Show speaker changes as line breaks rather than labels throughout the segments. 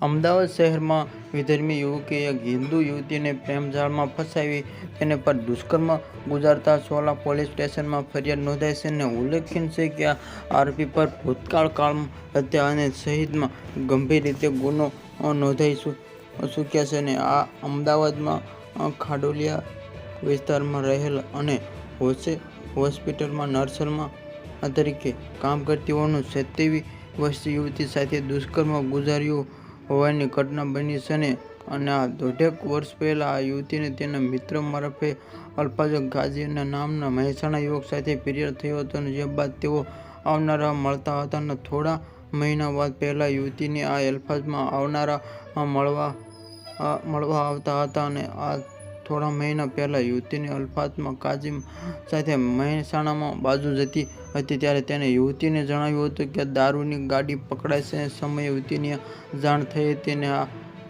અમદાવાદ શહેરમાં વિધર્મી યુવકે એક હિન્દુ યુવતીને પ્રેમજાળમાં ફસાવી તેને પર દુષ્કર્મ ગુજારતા સોલા પોલીસ સ્ટેશનમાં ફરિયાદ નોંધાઈ છે અને ઉલ્લેખનીય છે કે આ આરોપી પર ભૂતકાળ કાળમાં હત્યા અને સહિતમાં ગંભીર રીતે ગુનો નોંધાઈ ચૂક્યા છે અને આ અમદાવાદમાં ખાડોલિયા વિસ્તારમાં રહેલ અને હોસે હોસ્પિટલમાં નર્સમાં તરીકે કામ કરતી હોવાનું સત્યાવી વર્ષ યુવતી સાથે દુષ્કર્મ ગુજાર્યું હોવાની ઘટના બની છે ને? અને આ દોઢેક વર્ષ પહેલાં આ યુવતીને તેના મિત્ર મારફે અલ્ફાઝ ગાઝીના નામના મહેસાણા યુવક સાથે પિરિયડ થયો હતો અને જે બાદ તેઓ આવનારા મળતા હતા અને થોડા મહિના બાદ પહેલાં યુવતીને આ અલ્ફાઝમાં આવનારા મળવા મળવા આવતા હતા અને આ થોડા મહિના પહેલાં યુવતીની અલ્ફાતમાં કાઝીમ સાથે મહેસાણામાં બાજુ જતી હતી ત્યારે તેને યુવતીને જણાવ્યું હતું કે, દારૂની ગાડી પકડાય અને સમયે યુવતીની જાણ થઈ હતી ને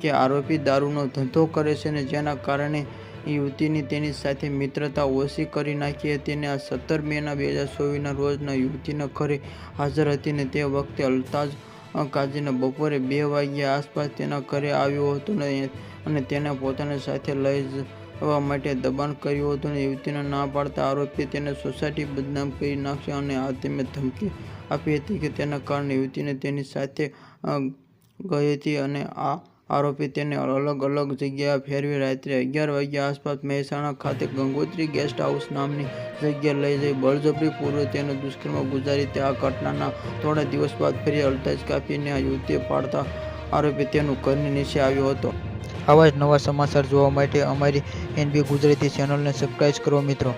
કે આરોપી દારૂનો ધંધો કરે છે ને જેના કારણે યુવતીની તેની સાથે મિત્રતા ઓછી કરી નાખી હતી અને આ સત્તર મેના બે હજાર ચોવીસના રોજના યુવતીના ઘરે હાજર હતી ને તે વખતે અલતાજ કાજીને બપોરે બે વાગ્યા આસપાસ તેના ઘરે આવ્યો હતો અને અને તેને પોતાની સાથે લઈ જવા માટે દબાણ કર્યું હતું અને યુવતીને ના પાડતા આરોપીએ તેને સોસાયટી બદનામ કરી નાખશે અને આ તેમને ધમકી આપી હતી કે તેના કારણે યુવતીને તેની સાથે ગઈ હતી અને આ આરોપી તેને અલગ અલગ જગ્યાએ ફેરવી રાત્રે અગિયાર વાગ્યા આસપાસ મહેસાણા ખાતે ગંગોત્રી ગેસ્ટ હાઉસ નામની જગ્યાએ લઈ જઈ બળજબરીપૂર્વક તેનો દુષ્કર્મ ગુજારી તે આ ઘટનાના થોડા દિવસ બાદ ફરી અલતાજ કાપીને આ યુવતીએ પાડતા આરોપી તેનું ઘરની નીચે આવ્યો હતો.
આવા જ નવા સમાચાર જોવા માટે અમારી એનબી ગુજરાતી ચેનલને સબસ્ક્રાઈબ કરો મિત્રો.